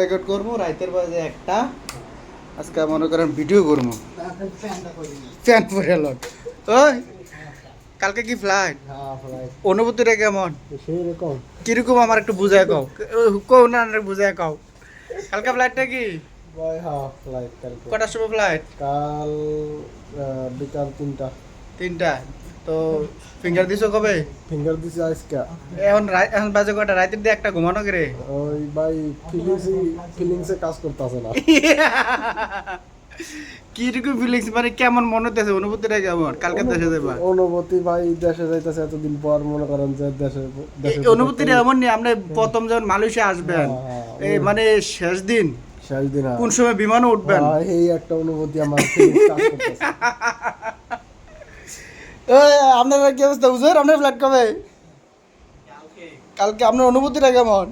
Record করব রাইতের বাজে একটা। আজকে মনে করেন ভিডিও করব। ফ্যান পরে লোক। ওই কালকে কি ফ্লাইট অনুভূতিটা কেমন? কীরকম আমার একটু বুঝায় কও। কও না বুঝায় কও। কালকে ফ্লাইটটা কি? হ্যাঁ ফ্লাইট কটার সময় ফ্লাইট কাল বিকাল তিনটা। তিনটা তো ফিঙ্গার দিছো কবে? ফিঙ্গার দিছে আজকে। এখন এখন বাজে কটা রাইতের দিয়ে একটা ঘুমানো করে? ওই ভাই ফিলিংস ফিলিংসে কাজ করতেছে না। কীরকম ফিলিংস মানে কেমন মনে হতেছে অনুভূতিটা কেমন? কালকে দেশে যাবা অনুভূতি ভাই দেশে যাইতেছে এতদিন পর মনে করেন যে দেশে অনুভূতিটা এমন নেই আপনি প্রথম যখন মালয়েশিয়া আসবেন হ্যাঁ, এই মানে শেষ দিন শেষ দিন কোন সময় বিমানে উঠবেন? হ্যাঁ, এই একটা অনুভূতি আমার কাজ করতেছে। আপনার কি অবস্থা বুঝলেন আপনার ফ্লাইট কবে? কালকে আপনার অনুভূতিটা কেমন?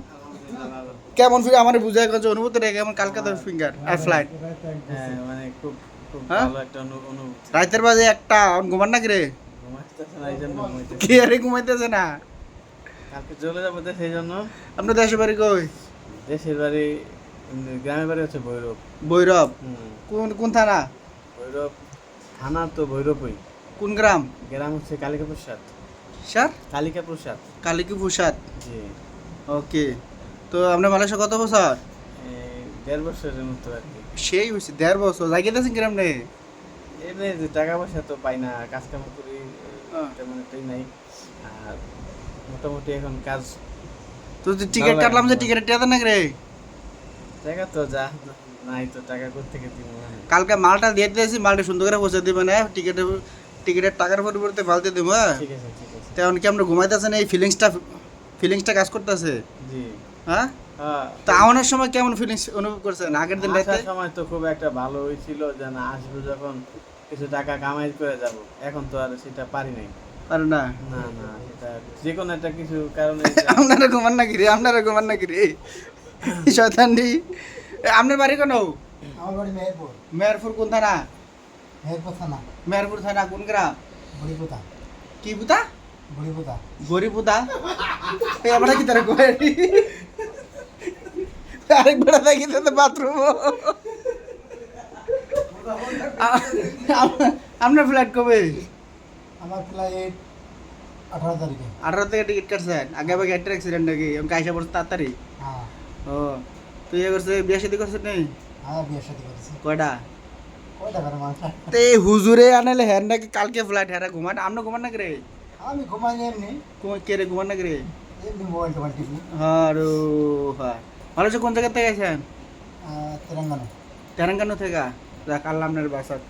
কেমন ফি- আমার বুঝায় গেছে অনুভূতিটা কেমন কালকে তো ফিঙ্গার আর ফ্লাইট মানে খুব খুব? ভালো একটা অনুভূতি রাতের বাজে একটা ঘুমান না কি রে কি আরে ঘুমাইতেছে না? কালকে চলে যাব সেই জন্য। আপনার দেশের বাড়ি কই? দেশের বাড়ি গ্রামের বাড়ি হচ্ছে ভৈরব। ভৈরব। কোন কোন থানা? ভৈরব থানা তো ভৈরবই। কোন গ্রাম? গ্রাম হচ্ছে কালিকা প্রসাদ স্যার? কালিকা প্রসাদ কালিকি প্রসাদ জি। ওকে। তো আপনার মালয়েশিয়া কত বছর? দেড় বছরের মতো আর কি। সেই হয়েছে দেড় বছর। জায়গা দিয়েছেন কিরাম নেই এমনি যে টাকা পয়সা তো পাই না কাজ কাম করি। তেমন একটাই নাই। আর মোটামুটি এখন কাজ তো টিকিট কাটলাম যে টিকিট টিয়া না রে? টাকা তো যা নাই তো টাকা করতে গেছি কালকে মালটা দিয়ে দিয়েছি মালটা সুন্দর করে পৌঁছে দিবে না টিকিটের টিকিটের টাকার পরিবর্তে দেবো হ্যাঁ? ঠিক আছে ঠিক আছে। তেমন কি আমরা ঘুমাইতেছেন এই ফিলিংসটা ফিলিংসটা কাজ করতেছে? জি। হ্যাঁ? হ্যাঁ তা আমাদের সময় কেমন ফিলিংস অনুভব করছেন আগের দিন রাতে সময় তো খুব একটা ভালো হয়েছিল যে না আসব যখন কিছু টাকা কামাই করে যাব। এখন তো আর সেটা পারি নাই। আর না? না না সেটা যে কোনো একটা কিছু কারণে আপনারা ঘুমান নাকি রে? আপনারা ঘুমান নাকি রে? শয়তানি আপনার বাড়ি কোন? আমার বাড়ি মেহেরপুর। মেহেরপুর কোন থানা? মেহেরপুর থানা। মেহেরপুর থানা কোন গ্রাম? বড়িপুতা কি বুতা বড়িপুতা গরিবুদা এই আমরা কি তারা কই? আরেক বেড়া দেখি তো বাথরুম। আপনার ফ্লাইট কবে? আমার ফ্লাইট আঠারো তারিখে। আঠারো থেকে টিকিট কাটছেন? আগে আগে একটা অ্যাক্সিডেন্ট নাকি? আমি কাইসা পড়ছে তাড়াতাড়ি? হ্যাঁ। ও তুই ইয়ে করছে বিয়ে শাদি করছিস নেই হ্যাঁ বিয়ের সাথে করেছি। কয়টা? কয় টাকার মানুষ তে হুজুরে আনেলে হ্যার নাকি কালকে ফ্লাইট হ্যাঁ ঘুমান আপনি ঘুমান নাকি রে? আমি ঘুমাই এমনি। ঘুমা- কে রে ঘুমান নাকি রে? এমনি মোবাইল টোবাইল টিপি। হ্যাঁ রো হ্যাঁ। ভালো কোন জায়গা থেকে গেছেন তেলেঙ্গানা। তেলেঙ্গানা থেকে? রাখ আল্লাহ আপনার বাসাত।